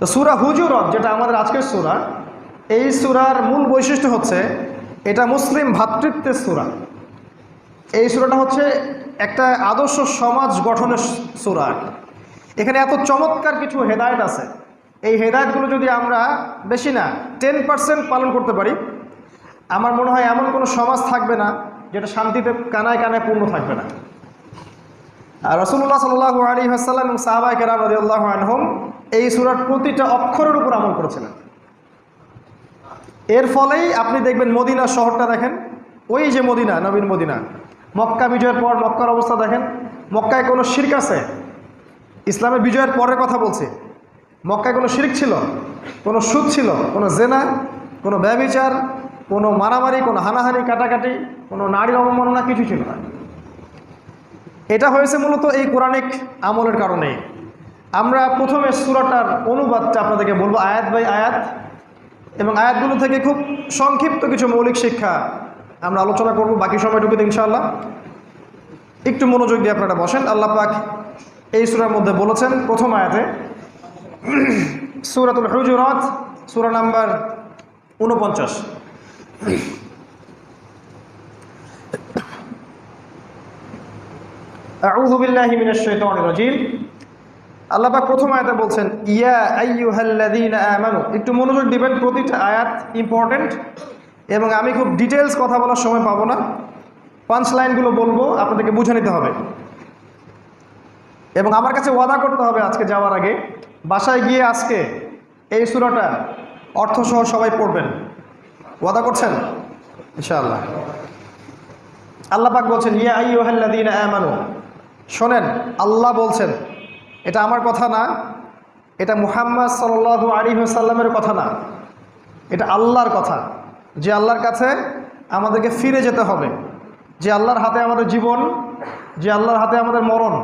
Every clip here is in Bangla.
তো সুরা হুজুরত, যেটা আমাদের আজকের সুরা, এই সুরার মূল বৈশিষ্ট্য হচ্ছে এটা মুসলিম ভ্রাতৃত্বের সুরা। এই সুরাটা হচ্ছে একটা আদর্শ সমাজ গঠনের সুরা এখানে এত চমৎকার কিছু হেদায়েত আছে। এই হেদায়েতগুলো যদি আমরা বেশি না টেন পার্সেন্ট পালন করতে পারি, আমার মনে হয় এমন কোনো সমাজ থাকবে না যেটা শান্তিতে কানায় কানায় পূর্ণ থাকবে না। আর রসুল্লাহ সাল্লাহ আলী হাসাল্লাম এবং সাহাবাহ কেরাম রদিউল্লাহ আনহম এই সুরার প্রতিটা অক্ষরের উপর আমল করেছিলেন। এর ফলেই আপনি দেখবেন মদিনা শহরটা দেখেন। ওই যে মদিনা, নবীন মদিনা। মক্কা বিজয়ের পর মক্কার অবস্থা দেখেন। মক্কায় কোনো শির্ক আছে? ইসলামের বিজয়ের পরের কথা বলছি। মক্কায় কোনো শির্ক ছিল? কোনো সুদ ছিল? কোনো জেনা? কোনো ব্যবিচার? কোনো মারামারি? কোনো হানাহানি, কাটাকাটি? কোনো নারীর অবমাননা? কিছু ছিল না। এটা হয়েছে মূলত এই কোরআনিক আমলের কারণে আমরা প্রথমে সুরাটার অনুবাদটা আপনাদেরকে বলব, আয়াত বাই আয়াত। এবং আয়াতগুলো থেকে খুব সংক্ষিপ্ত কিছু মৌলিক শিক্ষা আমরা আলোচনা করব, বাকি সময়টুকুতে ইনশাআল্লাহ। একটু মনোযোগ দিয়ে আপনারা বসেন, আল্লাহ পাক এই সুরার মধ্যে বলেছেন, প্রথম আয়াতে। সুরাতুল হুজুরাত, সুরা নাম্বার উনপঞ্চাশ আউযু বিল্লাহি মিনাশ শাইতানির রাজিম। আল্লাহ পাক প্রথম আয়াতে বলছেন, ইয়া আইয়ুহাল্লাযীনা আমানু একটু মনোযোগ দিবেন, প্রতিটা আয়াত ইম্পর্টেন্ট এবং আমি খুব ডিটেলস কথা বলার সময় পাবো না। পাঁচ লাইনগুলো বলব, আপনাদেরকে বুঝে নিতে হবে। এবং আমার কাছে ওয়াদা করতে হবে আজকে যাওয়ার আগে, বাসায় গিয়ে আজকে এই সুরাটা অর্থসহ সবাই পড়বেন। ওয়াদা করছেন? ইনশাআল্লাহ। আল্লাহ পাক বলছেন, ইয়া আইয়ুহাল্লাযীনা আমানু শোনেন, আল্লাহ বলছেন এটা আমার কথা না, এটা মুহাম্মদ সাল্লাল্লাহু আলাইহি সাল্লামের কথা না। এটা আল্লাহর কথা, যে আল্লাহর কাছে আমাদেরকে ফিরে যেতে হবে, যে আল্লাহর হাতে আমাদের জীবন, যে আল্লাহর হাতে আমাদের মরণ,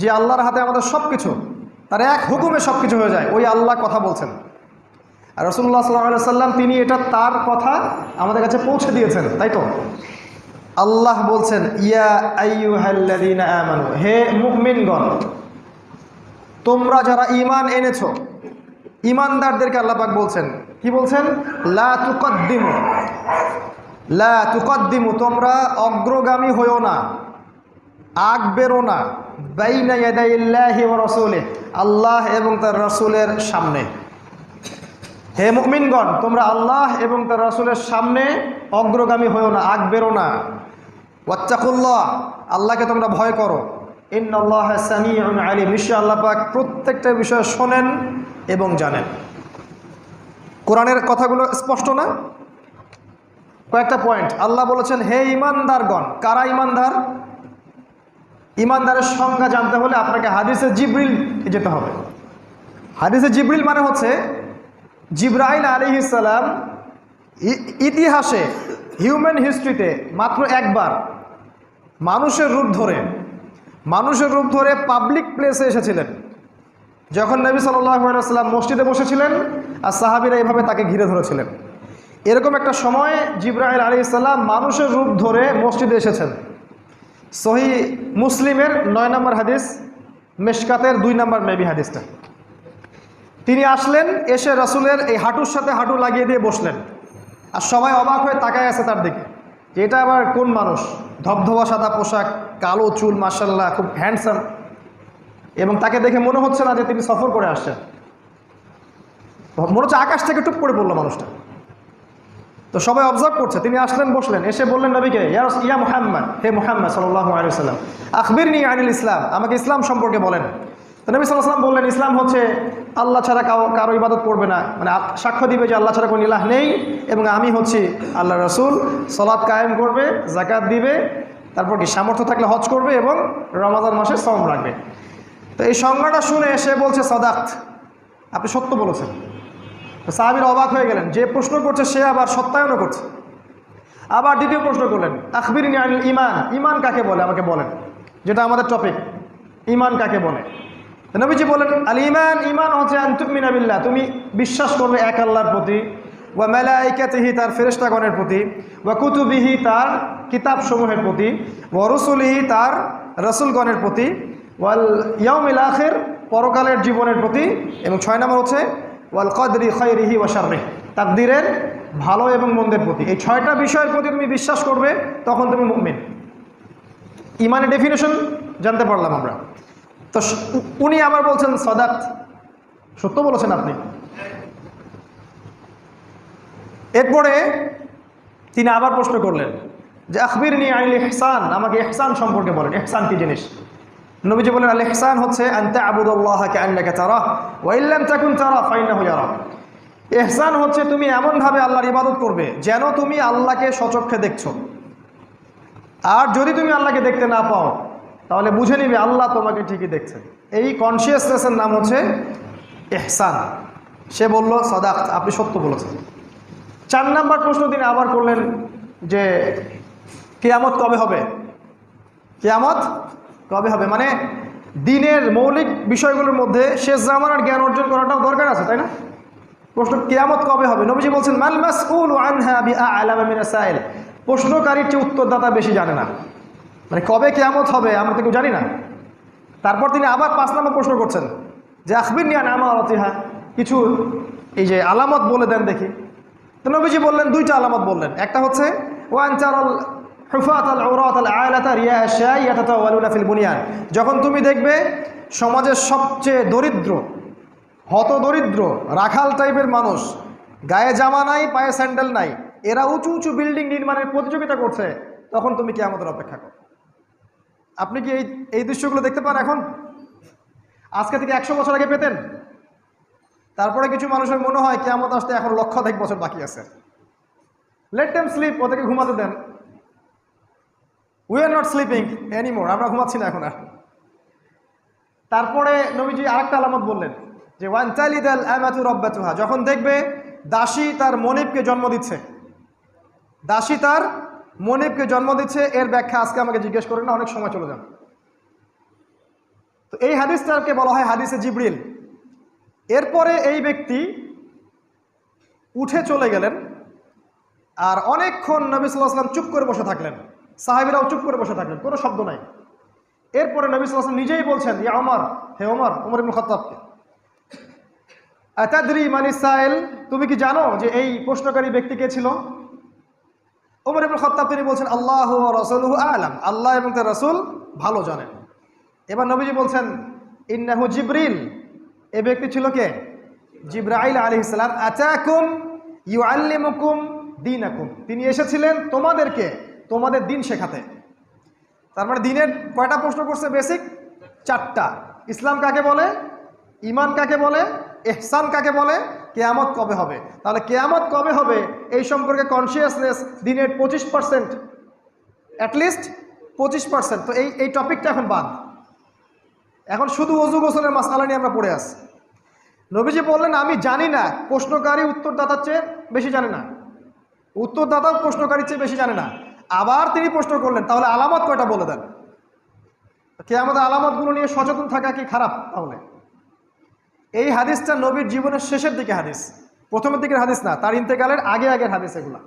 যে আল্লাহর হাতে আমাদের সব কিছু তার এক হুকুমে সব কিছু হয়ে যায়, ওই আল্লাহ কথা বলছেন। আর রসুল্লাহ সাল্লাহ সাল্লাম তিনি এটা তার কথা আমাদের কাছে পৌঁছে দিয়েছেন, তাই তো? আল্লাহ বলছেন, ইয়া আইয়ুহাল্লাযীনা আমানু হে মুমিনগণ তোমরা যারা ঈমান এনেছো, ঈমানদারদেরকে আল্লাহ পাক বলছেন, কি বলছেন? লা তুকদ্দিমু লা তুকদ্দিমু, তোমরা অগ্রগামী হইও না, আগ বেরো না, বাইনা আল্লাহ এবং তার রাসূলের সামনে। হে মুমিনগণ, তোমরা আল্লাহ এবং তার রাসূলের সামনে অগ্রগামী হইও না, আগ বেরো না। ওয়াত্তাকুল্লাহ, আল্লাহকে তোমরা ভয় করো। ইন্নাল্লাহ সামিউন আলিম। নিশ্চয় আল্লাহ পাক প্রত্যেকটা বিষয় শোনেন এবং জানেন। কোরআনের কথাগুলো স্পষ্ট না? কয়েকটা পয়েন্ট। আল্লাহ বলেছেন, হে ইমানদারগণ, কারা ইমানদার? ইমানদারের সংজ্ঞা জানতে হলে আপনাকে হাদিসে জিব্রিল যেতে হবে। হাদিসে জিব্রিল মানে হচ্ছে, জিব্রাইল আলী ইসালাম ইতিহাসে, হিউম্যান হিস্ট্রিতে মাত্র একবার মানুষের রূপ ধরে মানুষের রূপ ধরে পাবলিক প্লেসে এসেছিলেন। যখন নবী সাল্লাম মসজিদে বসেছিলেন, আর সাহাবিরা এভাবে তাকে ঘিরে ধরেছিলেন। এরকম একটা সময় জিব্রাহিল আলী ইসাল্লাম মানুষের রূপ ধরে মসজিদে এসেছেন। সহি মুসলিমের নয় নম্বর হাদিস, মেশকাতের দুই নম্বর মেবি হাদিসটা। তিনি আসলেন, এসে রসুলের এই হাঁটুর সাথে হাঁটু লাগিয়ে দিয়ে বসলেন। আর সবাই অবাক হয়ে তাকায় আছে তার দিকে, যে এটা আবার কোন মানুষ? ধবধবা সাদা পোশাক, কালো চুল মার্শাল্লাহ খুব হ্যান্ডসাম এবং তাকে দেখে মনে হচ্ছে না যে তিনি সফর করে আসছেন। মনে হচ্ছে আকাশ থেকে টুপ করে পড়ল মানুষটা। তো সবাই অবজার্ভ করছে, তিনি আসলেন, বসলেন, এসে বললেন, নবীকে, ইয়া মোহাম্মদ, হে মোহাম্মদ সাল্লাহ আলু সাল্লাম আখবির নিয়ে আনিল ইসলাম, আমাকে ইসলাম সম্পর্কে বলেন। নবী সাল্লাম বললেন, ইসলাম হচ্ছে আল্লাহ ছাড়া কারও কারও ইবাদত করবে না। মানে সাক্ষ্য দিবে যে আল্লাহ ছাড়া কোনো ইলাহ নেই এবং আমি হচ্ছি আল্লাহ রসুল। সলাৎ কায়েম করবে জাকাত দিবে, তারপর কি সামর্থ্য থাকলে হজ করবে এবং রমাদান মাসে শ্রম রাখবে। তো এই সংজ্ঞাটা শুনে সে বলছে, সদাক্ত। আপনি সত্য বলেছেন। তো সাহাবির অবাক হয়ে গেলেন। যে প্রশ্ন করছে, সে আবার সত্যায়নও করছে। আবার দ্বিতীয় প্রশ্ন করলেন আখবির ইমান? ইমান কাকে বলে? আমাকে বলেন। যেটা আমাদের টপিক ইমান কাকে বলে? নবীজি বলেন আল ইমান ইমান হচ্ছে আন্তুমিনাবিল্লাহ তুমি বিশ্বাস করবে এক আল্লাহর প্রতি, ওয়া মেলাইকাতিহি তার ফেরেস্তাগণের প্রতি, ওয়া কুতুবিহি তার কিতাবসমূহের প্রতি, ওয়া রসুলিহি তার রসুলগণের প্রতি, ওয়াল ইয়াউমিল আখির, পরকালের জীবনের প্রতি, এবং ছয় নম্বর হচ্ছে, ওয়াল কদরি খৈরিহি ওয়াশাররিহ তাকদিরের ভালো এবং মন্দের প্রতি। এই ছয়টা বিষয়ের প্রতি তুমি বিশ্বাস করবে, তখন তুমি মুমিন। ইমানের ডেফিনেশন জানতে পারলাম আমরা। তো উনি আবার বলছেন, সদাত, সত্য বলেছেন আপনি। এরপরে তিনি আবার প্রশ্ন করলেন যে আখবির নিয়ে আইল ইহসান আমাকে এহসান সম্পর্কে বলেন, ইহসান কি জিনিস? নবীজি বলেন, আল ইহসান হচ্ছে ইহসান হচ্ছে তুমি এমনভাবে আল্লাহর ইবাদত করবে যেন তুমি আল্লাহকে সচক্ষে দেখছ। আর যদি তুমি আল্লাহকে দেখতে না পাও তাহলে বুঝে নিবে আল্লাহ তোমাকে ঠিকই দেখছেন। এই কনসিয়াসনেসের নাম হচ্ছে এহসান সে বলল, সদাক, আপনি সত্য বলেছেন। চার নাম্বার প্রশ্ন তিনি আবার করলেন যে, কেয়ামত কবে হবে? কেয়ামত কবে হবে? মানে দিনের মৌলিক বিষয়গুলোর মধ্যে শেষ জামানার জ্ঞান অর্জন করাটাও দরকার আছে, তাই না? প্রশ্ন, কেয়ামত কবে হবে? নবীজি বলছেন, মাল মাসউল আনহা মিনাস সাইল। প্রশ্নকারীর চেয়ে উত্তরদাতা বেশি জানে না। মানে কবে কেয়ামত হবে আমরা তো কেউ জানি না। তারপর তিনি আবার পাঁচ নম্বর প্রশ্ন করছেন যে আখবির নিয়া নামা অতিহা কিছু এই যে আলামত বলে দেন দেখি। তো নবীজি বললেন, দুইটা আলামত বললেন। একটা হচ্ছে ফিল যখন তুমি দেখবে, সমাজের সবচেয়ে দরিদ্র হত দরিদ্র রাখাল টাইপের মানুষ, গায়ে জামা নাই, পায়ে স্যান্ডেল নাই, এরা উঁচু উঁচু বিল্ডিং নির্মাণের প্রতিযোগিতা করছে, তখন তুমি কি আমাদের অপেক্ষা করো। আপনি কি এই এই দৃশ্যগুলো দেখতে পান এখন? আজকে থেকে একশো বছর আগে পেতেন। তারপরে কিছু মানুষের মনে হয় কেমন আসতে এখন লক্ষাধিক বছর বাকি আছে। লেট টেম স্লিপ ওদেরকে ঘুমাতে দেন। We are not sleeping anymore আমরা ঘুমাচ্ছি না এখন আর। তারপরে নবীজি আরেকটা আলামত বললেন যে, ওয়ান চালিদাল আমাতু রব্বাতুহা যখন দেখবে দাসী তার মনিবকে জন্ম দিচ্ছে। দাসী তার মনিবকে জন্ম দিচ্ছে, এর ব্যাখ্যা আজকে আমাকে জিজ্ঞেস করেন না, অনেক সময় চলে যাবে। তো এই হাদিসটাকে বলা হয় হাদিসে জিবরিল। এরপরে এই ব্যক্তি উঠে চলে গেলেন আর অনেকক্ষণ নবী সাল্লাহ সাল্লাম চুপ করে বসে থাকলেন। সাহেবেরাও চুপ করে বসে থাকলেন, কোনো শব্দ নাই। এরপরে নবী সাল্লাহ সাল্লাম নিজেই বলছেন, ইয়া অমর হে ওমর ওমর ইবনুল খত্তাবকে, আতাদ্রি মানি তুমি কি জানো যে এই প্রশ্নকারী ব্যক্তি কে ছিল? ওমর ইবনুল খত্তাব তিনি বলছেন, আল্লাহ রসুল আলাম। আল্লাহ এবং তার রসুল ভালো জানেন। এবার নবীজি বলছেন, ইন্নাহু জিব্রিল। এ ব্যক্তি ছিল কে? জিব্রাইল আলী ইসলাম আচাকুম ইউ আল্লিমুকুম দিনাকুম। তিনি এসেছিলেন তোমাদেরকে, তোমাদের দিন শেখাতে। তার মানে দিনের কয়টা প্রশ্ন করছে? বেসিক চারটা। ইসলাম কাকে বলে? ইমান কাকে বলে? এহসান কাকে বলে? কেয়ামত কবে হবে? তাহলে কেয়ামত কবে হবে? এই সম্পর্কে কনসিয়াসনেস দিনের পঁচিশ পার্সেন্ট অ্যাটলিস্ট পঁচিশ পার্সেন্ট তো এই এই টপিকটা এখন বাদ। এখন শুধু অজু গোসলের মাসালা নিয়ে আমরা পড়ে আসি নবীজি বললেন, আমি জানি না, প্রশ্নকারী উত্তরদাতার চেয়ে বেশি জানে না। উত্তরদাতাও প্রশ্নকারীর চেয়ে বেশি জানে না। আবার তিনি প্রশ্ন করলেন, তাহলে আলামত কয়টা বলে দেন? কে আমাদের আলামতগুলো নিয়ে সচেতন থাকা কি খারাপ তাহলে? এই হাদিসটা নবীর জীবনের শেষের দিকে হাদিস। প্রথমের দিকের হাদিস না, তার ইন্তেকালের আগে আগের হাদিস এগুলা।